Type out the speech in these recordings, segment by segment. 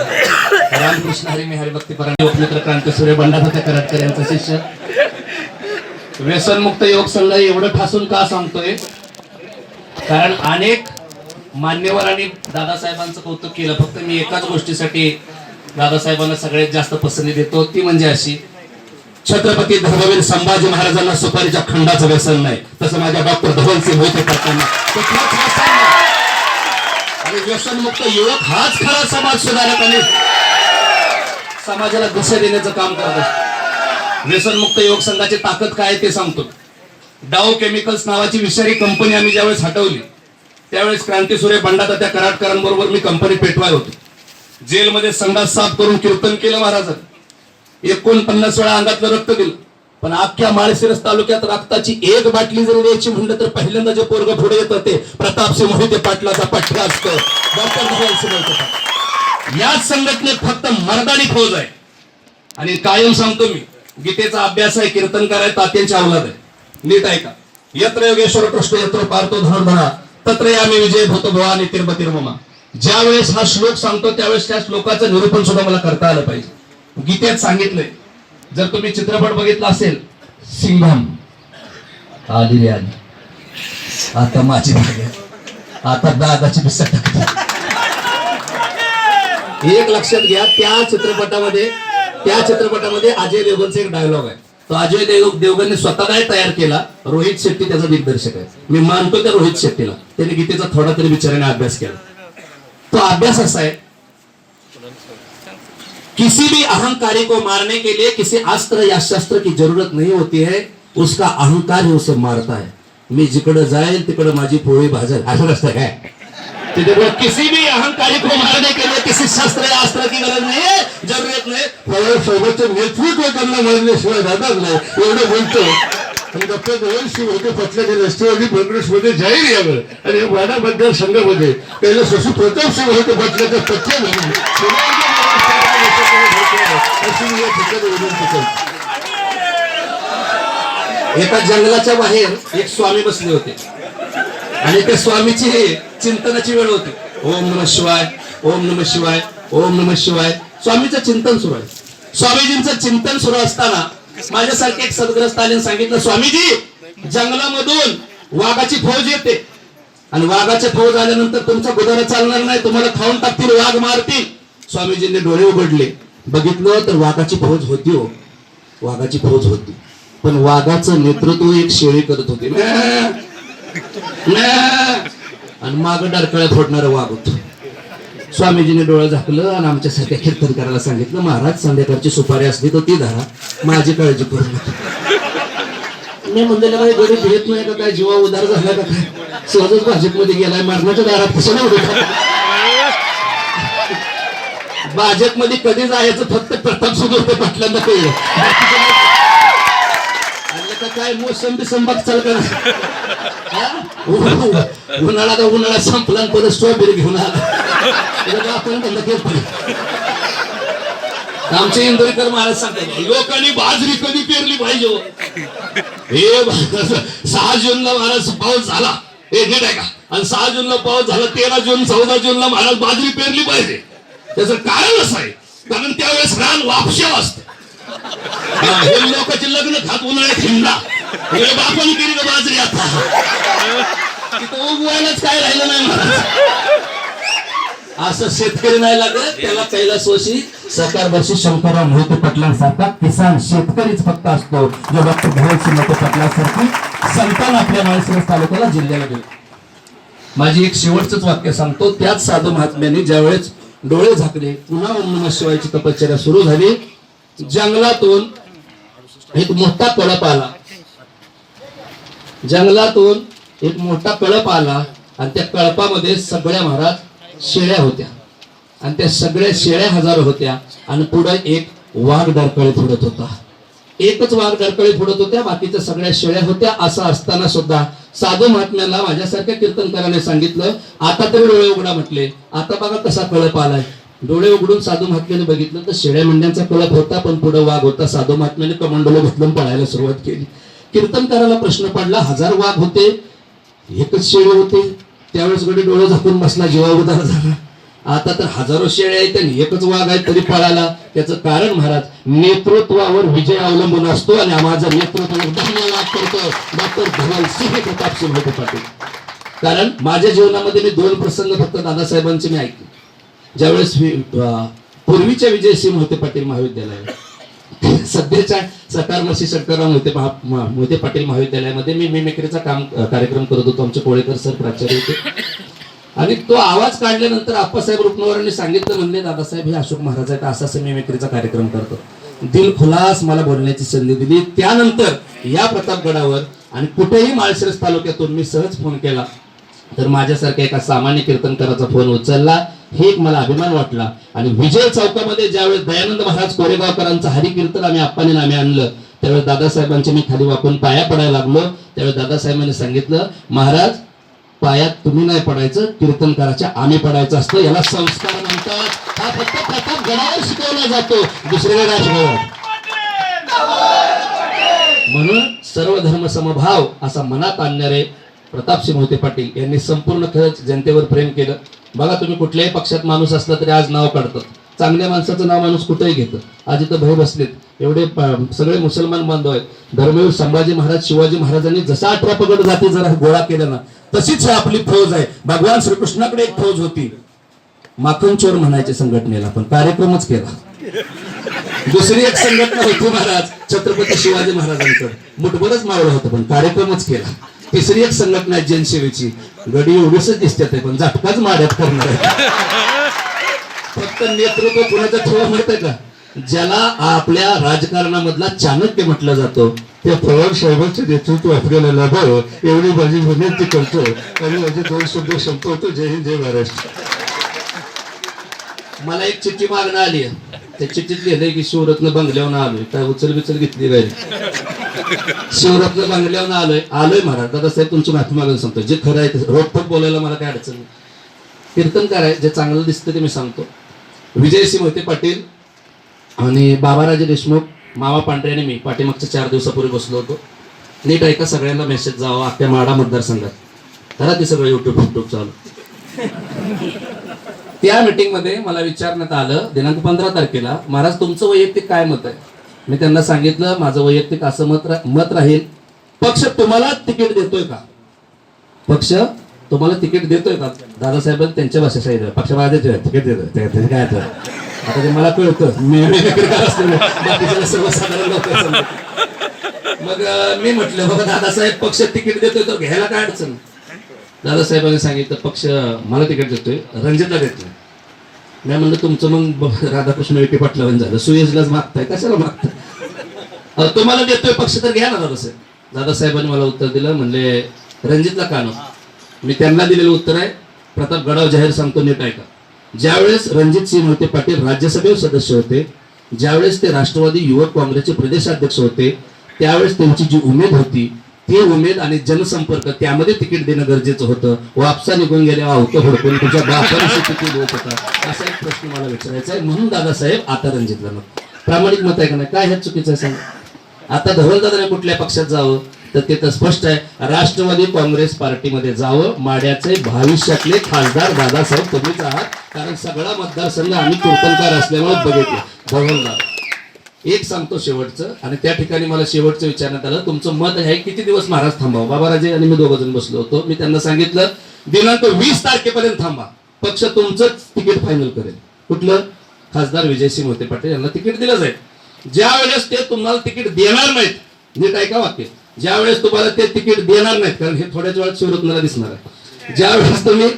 रामकृष्ण हरी मी हरिभक्ती परंतु क्रांती सूर्य बंडाभात्या कराडकर यांचा शिष्य. व्यसनमुक्त योग संघ एवढं ठासून का सांगतोय? कारण अनेक मान्यवरांनी दादासाहेबांचं कौतुक केलं. फक्त मी एकाच गोष्टीसाठी दादासाहेबांना सगळ्यात जास्त पसंती देतो. ती म्हणजे अशी छत्रपती धर्मवीर संभाजी महाराजांना सुपारीच्या खंडाचं व्यसन नाही. तसं माझ्या डॉक्टर धवलसिंह मोहिते करताना आणि व्यसनमुक्त युवक हाच खरा समाज सुधारक आणि समाजाला दिशा देण्याचं काम करत असतो व्यसनमुक्त युवक संघाची ताकद काय आहे ते सांगतो. डाव केमिकल्स नावाची विषारी कंपनी आम्ही ज्यावेळेस हटवली त्यावेळेस क्रांतीसूर्य बंडाचा त्या कराटकरांबरोबर मी कंपनी पेटवाय होतो. जेलमध्ये संघात साफ करून कीर्तन केलं महाराजांनी. एकोणपन्नास वेळा अंगातलं रक्त दिलं. पण अख्ख्या माळशिरस तालुक्यात रक्ताची एक बाटली जरी द्यायची म्हणलं तर पहिल्यांदा जे पोरग पुढे येतं ते प्रतापसिंह मोहिते पाटलाचा पठ्ठा असतो. डॉक्टर याच संघटनेत फक्त मर्दानी फौज आहे. आणि कायम सांगतो मी गीतेचा अभ्यास आहे कीर्तनकार आहे तात्यांच्या अवलाद आहे. नीट आहे का? यत्र योगेश्वर कृष्ण यत्र पार्थो धरा तत्र आम्ही विजय भूत भवानी आणि ज्या वेळेस हा श्लोक सांगतो त्यावेळेस त्या श्लोकाचं निरूपण सुद्धा मला करता आलं पाहिजे. गीतेत सांगितलंय जर तुम्ही चित्रपट बघितला असेल सिंघम. आली रे आली. आता माझी भाग आता दादाची बिस्सा टाकते. एक लक्षात घ्या त्या चित्रपटामध्ये त्या चित्रपटामध्ये अजय देवगनचा एक डायलॉग आहे. तो अजय देव देवगणने स्वतः काय तयार केला. रोहित शेट्टी त्याचा दिग्दर्शक आहे. मी मानतो त्या रोहित शेट्टीला. त्याने गीतेचा थोडा तरी विचाराने अभ्यास केला. तो अभ्यास असा आहे किसी भी अहंकारी को मारने के लिए किसी अस्त्र या शस्त्र की ज़रूरत नहीं होती है, उसका अहंकार ही उसे मारता है। मी जिकडे जाईल, तिकडे माझी पोळी असं असतं काय? तिथे किसी भी अहंकारी को मारने के लिए किसी शस्त्र या अस्त्र की गरज नाही है, ज़रूरत नाही फक्त सोबतचं नेतृत्व त्यांना मारण्याशिवाय राहणार नाही. एवढं बोलतो. आणि डॉक्टर देवेंद्र होते पटल्याच्या शशी प्रताप सिंह होते पटल्याच्या पक्षामध्ये अशी एका जंगलाच्या बाहेर एक स्वामी बसले होते. आणि त्या स्वामीची हे चिंतनाची वेळ होती. ओम नम शिवाय ओम नम शिवाय ओम नम शिवाय. स्वामीचं चिंतन सुरू आहे. स्वामीजींचं चिंतन सुरू असताना माझ्यासारखे एक सदग्रस्त आले सांगितलं स्वामीजी जंगलामधून वाघाची फौज येते. आणि वाघाची फौज आल्यानंतर तुमचा गुदारा चालणार नाही तुम्हाला खाऊन टाकतील वाघ मारतील. स्वामीजींनी डोळे उघडले. बघितलं तर वाघाची फौज होती हो. वाघाची फौज होती. पण वाघाचं नेतृत्व एक शेळी करत होती. आणि माग डरकळ्यात फोडणार वाघ होत. स्वामीजीने डोळं झाकलं आणि आमच्यासाठी कीर्तन करायला सांगितलं महाराज संध्याकाळची सुपारी असली तर ती धरा. माझी काळजी करू नका. मी म्हणलेलं काही गरीब येत नाही का? काय जीवा उदार झाला का काय? सहजच भाजपमध्ये गेलाय मरणाच्या दारात कशाला उभे भाजपमध्ये कधी जायचं फक्त प्रताप सुद्धा पाटलांना कळलं. बाकीचं काय मोसंबी संभाग चाल कर. उन्हाळा का उन्हाळा संपला परत स्ट्रॉबेरी घेऊन आला. आपण त्यांना केलं आमचे इंदोरीकर महाराज सांगतात लोकांनी बाजरी कधी पेरली पाहिजे हो? हे? सहा जूनला महाराज पाऊस झाला. हे नीट आहे का आणि सहा जूनला पाऊस झाला तेरा जून चौदा जूनला महाराज बाजरी पेरली पाहिजे. त्याचं कारण असं आहे कारण त्यावेळेस रान वापशा असतं. हा, हे लोकांचे लग्न खात उन्हाळ्यात हिंडा. हे बापाने केली का बाजरी आता. तिथं उगवायलाच काय राहिलं नाही महाराज असं शेतकरी नाही लागत. त्याला कैलासवासी सरकारवर्षी शंकरराव मोहिते पाटलांसारखा किसान शेतकरीच फक्त असतो. जो डॉक्टर भगतसिंह मोहिते पटलांसारखी संतान आपल्या माणसरस तालुक्याला जिल्ह्याला गेलो माझी एक शेवटचंच वाक्य सांगतो. त्याच साधू महात्म्याने ज्यावेळेस डोळे झाकले पुन्हा ओम नम शिवायची तपश्चर्या सुरू झाली. जंगलातून एक मोठा कळप आला. जंगलातून एक मोठा कळप आला आणि त्या कळपामध्ये सगळ्या महाराज शेळ्या होत्या. आणि त्या सगळ्या शेळ्या हजार होत्या आणि पुढे एक वाघ डरकळे फुडत होता. एकच वाघ डरकळे फुडत होत्या बाकीच्या सगळ्या शेळ्या होत्या असं असताना सुद्धा साधू महात्म्याला माझ्यासारख्या कीर्तनकाराने सांगितलं. आता तरी डोळे उघडा म्हटले. आता बघा कसा कळप आलाय डोळे उघडून साधू महात्म्याने बघितलं तर शेळ्या मेंढ्यांचा कळप होता पण पुढे वाघ होता. साधू महात्म्याने कमंडलो घेतलं पळायला सुरुवात केली. कीर्तनकाराला प्रश्न पडला हजार वाघ होते एकच शेळे होते. त्यावेळेस गडी डोळे झाकून बसला जीवा उदार झाला. आता तर हजारो शेळ्या आहेत आणि एकच वाघ आहे तरी पळाला. त्याचं कारण महाराज नेतृत्वावर विजय अवलंबून असतो आणि माझं नेतृत्व धन्यवाद करतो. डॉक्टर धवल सिंह प्रताप सिंह होते पाटील. कारण माझ्या जीवनामध्ये मी दोन प्रसंग फक्त दादासाहेबांचे मी ऐकले. ज्यावेळेस पूर्वीच्या विजय सिंह विजयसिंह मोहिते पाटील महाविद्यालय सध्याच्या सकार मशी शंकरराव मोहिते मोहिते पाटील महाविद्यालयामध्ये मी मिमिक्रीचा काम कार्यक्रम करत होतो. आमचे कोळेकर सर प्राचार्य होते. आणि तो आवाज काढल्यानंतर आप्पासाहेब रुपनवरांनी सांगितलं म्हणले दादासाहेब हे अशोक महाराज आहेत असा असं कार्यक्रम करतो. दिल खुलास मला बोलण्याची संधी दिली. त्यानंतर या प्रतापगडावर आणि कुठेही माळशिरस तालुक्यातून मी सहज फोन केला. तर माझ्यासारख्या एका सामान्य कीर्तनकाराचा फोन उचलला. हे एक मला अभिमान वाटला. आणि विजय चौकामध्ये ज्यावेळेस दयानंद महाराज कोरेगावकरांचं हरिकीर्तन आम्ही आप्पाने नामे आणलं त्यावेळेस दादासाहेबांचे मी खाली वाकून पाया पडायला लागलो. त्यावेळेस दादासाहेबांनी सांगितलं महाराज पायात तुम्ही नाही पडायचं कीर्तनकाराच्या आम्ही पडायचं असतं याला संस्कार म्हणतात. हा फक्त प्रताप गणावर शिकवला जातो दुसरीकडे नाही शिकवला म्हणून सर्व धर्म समभाव असा मनात आणणारे प्रतापसिंह मोहिते पाटील यांनी संपूर्ण खरंच जनतेवर प्रेम केलं. बघा तुम्ही कुठल्याही पक्षात माणूस असला तरी आज नाव काढतात. चांगल्या माणसाचं नाव माणूस कुठेही घेतं. आज इथं भय बसलेत. एवढे सगळे मुसलमान बांधव आहेत. धर्मवीर संभाजी महाराज शिवाजी महाराजांनी जसा अठरा पगड जाती जरा गोळा केला ना तशीच आपली फौज आहे. भगवान श्रीकृष्णाकडे एक फौज होती. माखन चोर म्हणायचे संघटनेला पण कार्यक्रमच केला. दुसरी एक संघटना होती महाराज छत्रपती शिवाजी महाराजांचं मुठभरच मावळं होतं पण कार्यक्रमच केला. तिसरी एक संघटना आहे जनसेवेची. गडी एवढीच दिसतात पण झटकाच माड्यात करणार आहे. फक्त नेतृत्व कुणाचं ठेवा माहीत आहे का? ज्याला आपल्या राजकारणामधला चाणक्य म्हटलं जातो त्या पवार साहेबांचं नेतृत्व आपल्याला लाभावं एवढी माझी विनंती करतो. आणि माझे दोन शब्द संपवतो. जय हिंद जय महाराष्ट्र. मला एक चिठ्ठी मागणं आली. त्या चिठ्ठीत लिहिलंय की शिवरत्न बंगल्यावर आलोय. काय उचल बिचल घेतली काय शिवरत्न बंगल्यावर आलोय. आलोय महाराज. दादासाहेब तुमची माफी मागून सांगतो. जे खरं आहे ते बोलायला मला काय अडचण नाही. कीर्तनकार जे चांगलं दिसतं ते मी सांगतो. विजयसिंह होते पाटील आणि बाबाराजे देशमुख मावा पांढरे आणि मी पाठीमागच्या चार दिवसापूर्वी बसलो होतो. नीट ऐका सगळ्यांना मेसेज जावा अख्ख्या माडा मतदारसंघात. घरात ते सगळं युट्यूब युट्यूब चालू. त्या मीटिंगमध्ये मला विचारण्यात आलं दिनांक पंधरा तारखेला महाराज तुमचं वैयक्तिक काय मत आहे? मी त्यांना सांगितलं माझं वैयक्तिक असं मत रा- मत राहील. पक्ष तुम्हाला तिकीट देतोय का? पक्ष तुम्हाला तिकीट देतोय का? दादासाहेबांनी त्यांच्या भाषेत सांगितलं. पक्ष मला तिकीट देतोय काय आता ते मला कळतं. मी सर्वसाधारण लोक मग मी म्हटलं बघा दादासाहेब पक्ष तिकीट देतोय तर घ्यायला काय अडचण? दादासाहेबांनी सांगितलं पक्ष मला तिकीट देतोय रणजितला देतोय. मी म्हणलं तुमचं मग राधाकृष्ण विखे पाटलावानी झालं. सुयशलाच मागताय कशाला मागताय? तुम्हाला देतोय पक्ष तर घ्या ना दादासाहेब. दादासाहेबांनी मला उत्तर दिलं म्हणले रणजितला का मी त्यांना दिलेलं उत्तर आहे. प्रताप गडाव जाहीर सांगतो नीट ऐका. ज्यावेळेस रणजित सिंह मोहिते पाटील राज्यसभेवर सदस्य होते ज्यावेळेस ते राष्ट्रवादी युवक काँग्रेसचे प्रदेशाध्यक्ष होते त्यावेळेस त्यांची जी उमेद होती ती उमेद आणि जनसंपर्क त्यामध्ये तिकीट देणं गरजेचं होतं. वापसा निघून गेल्या होतं हुडकून तुझ्या बापाने तिकीट देत होता. असा एक प्रश्न मला विचारायचा आहे. म्हणून दादासाहेब आता रणजितला नको. प्रामाणिक मत आहे का नाही? काय ह्या चुकीचं आहे सांग. आता धवलदादाने कुठल्या पक्षात जावं? तर ते तर स्पष्ट आहे. राष्ट्रवादी काँग्रेस पार्टीमध्ये जावं. माड्याचे भविष्यातले खासदार दादासाहेब तुम्हीच आहात. कारण सगळा मतदारसंघ आम्ही कीर्तनकार असल्यामुळे बघितलं. धवलदार एक सांगतो शेवटचं आणि त्या ठिकाणी मला शेवटचं विचारण्यात आलं. तुमचं मत आहे किती दिवस महाराज थांबावं? बाबाराजे आणि मी दोघं जण बसलो होतो. मी त्यांना सांगितलं दिनांक वीस तारखेपर्यंत थांबा. पक्ष तुमचंच तिकीट फायनल करेल. कुठलं? खासदार विजयसिंह मोहिते पाटील. यांना तिकीट दिलं जाईल ज्या वेळेस ते तुम्हाला तिकीट देणार नाहीत नीट ऐका वाक्य. ज्या वेळेस तुम्हाला ते तिकीट देणार नाहीत कारण हे थोड्याच वेळात शिवरत्नाला दिसणार आहे. ज्या वेळेस तुम्ही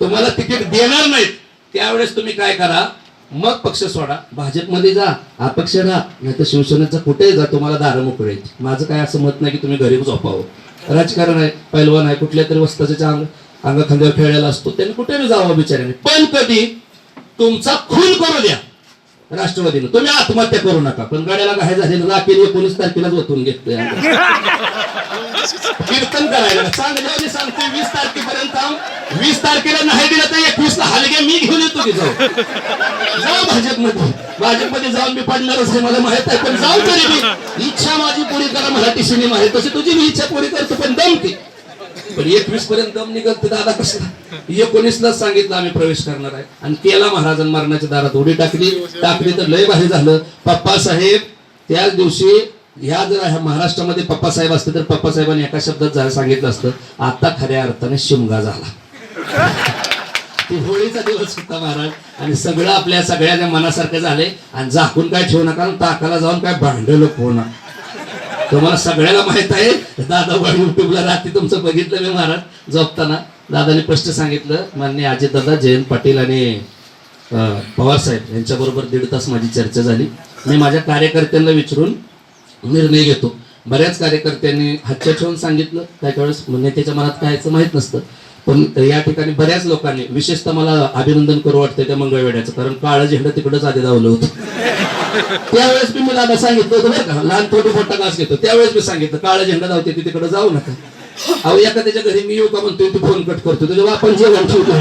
तुम्हाला तिकीट देणार नाहीत त्यावेळेस तुम्ही काय करा मग पक्ष सोडा. भाजपमध्ये जा हा पक्ष राहा. नाही तर शिवसेनेचा कुठेही जा तुम्हाला दारं मोकळे माझं काय असं मत नाही की तुम्ही घरी झोपावं. राजकारण आहे पैलवान आहे कुठल्या तरी वस्ताच्या अंग अंग खांद्यावर खेळलेला असतो त्यांनी कुठेही जावं बिचाऱ्याने. पण कधी तुमचा खून करू द्या राष्ट्रवादीनं. तुम्ही आत्महत्या करू नका. पण गाड्याला काय झालेलं राखेल एकोणीस तारखेलाच वतून घेतलं कीर्तन करायला. चांगल्याने सांगते वीस तारखेपर्यंत वीस तारखेला नाही दिलं तर एकवीस ला हलगे मी घेऊन येतो की जाऊ जाऊ भाजपमध्ये. भाजपमध्ये जाऊन मी पडणारच हे मला माहीत आहे पण जाऊ तरी मी. इच्छा माझी पुरी करा मराठी सिनेमा आहे. तशी तुझी मी इच्छा पुरी करतो पण दम ती. पण एकवीस पर्यंत दम निघत दादा कसला? एकोणीसला सांगितलं आम्ही प्रवेश करणार आहे. आणि केला महाराजां मरणाच्या दारात उडी टाकली. टाकली तर लय बाहेर झालं. पप्पा साहेब त्याच दिवशी ह्या जर ह्या महाराष्ट्रामध्ये पप्पा साहेब असते तर पप्पा साहेबांनी एका शब्दात जरा सांगितलं असतं आता खऱ्या अर्थाने शिमगा झाला. ती होळीचा दिवस होता महाराज. आणि सगळं आपल्या सगळ्याच्या मनासारखं झाले आणि झाकून काय ठेवू नका ताकाला जाऊन काय भांडलं होणार तुम्हाला सगळ्याला माहीत आहे दादा युट्यूबला रात्री तुमचं बघितलं मी महाराज झोपताना. दादाने स्पष्ट सांगितलं मान्य अजित दादा जयंत पाटील आणि पवार साहेब यांच्याबरोबर दीड तास माझी चर्चा झाली. मी माझ्या कार्यकर्त्यांना विचारून निर्णय घेतो. बऱ्याच कार्यकर्त्यांनी हातच्या ठेवून सांगितलं. काय वेळेस नेत्याच्या मनात काय माहीत माहीत नसतं. पण या ठिकाणी बऱ्याच लोकांनी विशेषतः मला अभिनंदन करू वाटतं त्या मंगळवेड्याचं कारण काळा झेंडा तिकडंच आधी धावलं होतं. त्यावेळेस मी मुलांना सांगितलं होतं बरं का लहान थोडी मोठा घास घेतो. त्यावेळेस मी सांगितलं काळा झेंडा धावते ती तिकडे जाऊ नका. अहो एखाद्याच्या घरी मी येऊ का म्हणतोय तू फोन कट करतो तुझ्या आपण जेवण ठेवतो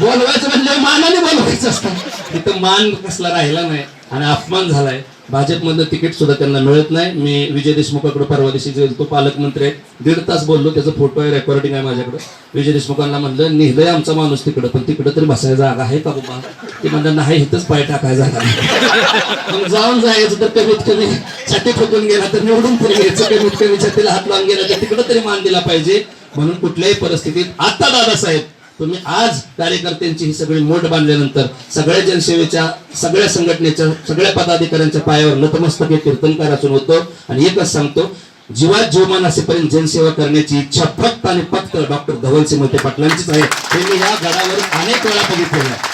बोलवायचं म्हणजे मानाने बोलवायचं असतं. तिथं मान कसला राहिला नाही आणि अपमान झालाय. भाजपमधलं तिकीट सुद्धा त्यांना मिळत नाही. मी विजय देशमुखाकडे परवा दिवशी गेलो तो पालकमंत्री आहे. दीड तास बोललो त्याचा फोटो आहे रेकॉर्डिंग आहे माझ्याकडे. विजय देशमुखांना म्हणलं नेहलंय आमचा माणूस तिकडं पण तिकडं तरी बसायला जागा आहे का बाबा? ते म्हणलं नाही इथंच पाय टाकायला जागा मग जाऊन जायचं तर कमीत कमी छाती ठोकून गेला तर निवडून तरी घ्यायचं कमीत कमी छातीला हात लावून गेला तर तिकडं तरी मान दिला पाहिजे. म्हणून कुठल्याही परिस्थितीत आता दादासाहेब तुम्ही आज कार्यकर्त्यांची ही सगळी मोठ बांधल्यानंतर सगळ्या जनसेवेच्या सगळ्या संघटनेच्या सगळ्या पदाधिकाऱ्यांच्या पायावर नतमस्तके कीर्तनकार असून होतो. आणि एकच सांगतो जीवात जीवमान असेपर्यंत जनसेवा करण्याची इच्छा फक्त आणि फक्त डॉक्टर धवलसिंह मोठे पाटलांचीच आहे. हे मी या गडावर अनेक वेळा बघितलेलं आहे.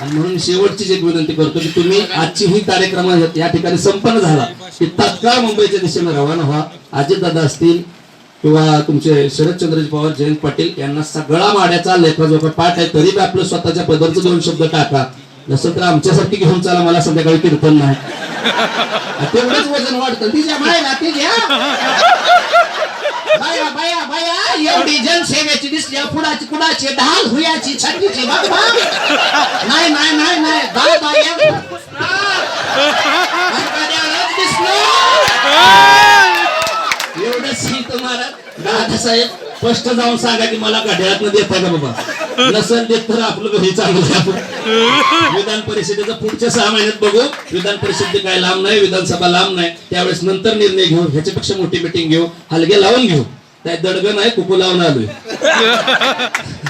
आणि म्हणून शेवटची एक विनंती करतो की तुम्ही आजची ही कार्यक्रम या ठिकाणी संपन्न झाला की तत्काळ मुंबईच्या दिशेने रवाना व्हा. अजितदादा असतील किंवा तुमचे शरदचंद्रजी पवार जयंत पाटील यांना सगळा माड्याचा लेखाजोखा पाठ आहे तरी आपलं स्वतःच्या पदरचं दोन शब्द टाका. नसेल तर आमच्यासाठी घेऊन चला मला संध्याकाळी कीर्तन नाही. तेवढंच वजन वाढतं. तिच्या मायला ती घ्या बाया बाया बाया एवढी जनसेवेची दिसली पुढाची कुणाची ढाल हुयाची छातीची बघ बघ नाही नाही नाही नाही दादा एवढं पुसणार. अंगाड्यालाच दिसलं. एवढंच ही तुम्हाला साहेब स्पष्ट जाऊन सांगा की मला घड्याळात देता का बाबा? नसेल देत तर आपलं घरी चालू आपण विधान परिषदेचं पुढच्या सहा महिन्यात बघू. विधान परिषद काय लांब नाही विधानसभा लांब नाही. त्यावेळेस नंतर निर्णय घेऊ ह्याच्यापेक्षा मोठी मिटिंग घेऊ हलगे लावून घेऊ. काय दडग नाही कुकू लावून आलोय.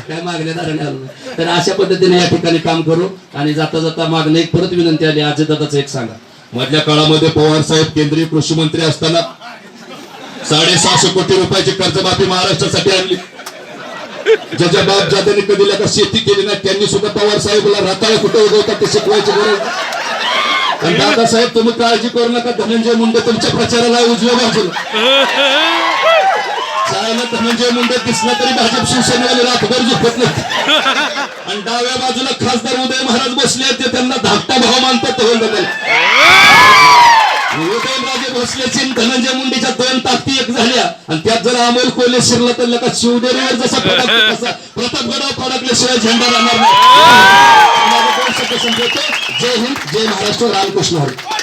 काय मागण्या दाराने आलो तर अशा पद्धतीने या ठिकाणी काम करू आणि जाता जाता मागणं एक परत विनंती आली. आज दादाचं एक सांगा. मधल्या काळामध्ये पवार साहेब केंद्रीय कृषी मंत्री असताना साडेसहाशे कोटी रुपयाची कर्जमाफी महाराष्ट्रासाठी आणली. ज्याच्या बाप जात्याने कधी लगा शेती केली नाही त्यांनी सुद्धा पवार साहेबला रताळा कुठे उगवतात ते शिकवायची गरज आणि दादासाहेब तुम्ही काळजी करू नका धनंजय मुंडे तुमच्या प्रचाराला उजव्या बाजूला. चायला धनंजय मुंडे दिसला तरी भाजप शिवसेनेवाले रातभर झोपत नाही आणि डाव्या बाजूला खासदार उदय महाराज बसले ते त्यांना धाकटा भाव मानतात धवल उदयनराजे भोसलेची धनंजय मुंडेच्या दोन ताकदी एक झाल्या. आणि त्यात जर अमोल कोल्हे शिरला तर लका शिवदेरीवर जसा प्रतापगडावर फडकल्याशिवाय झेंडा राहणार नाही. जय हिंद जय महाराष्ट्र रामकृष्ण हरी.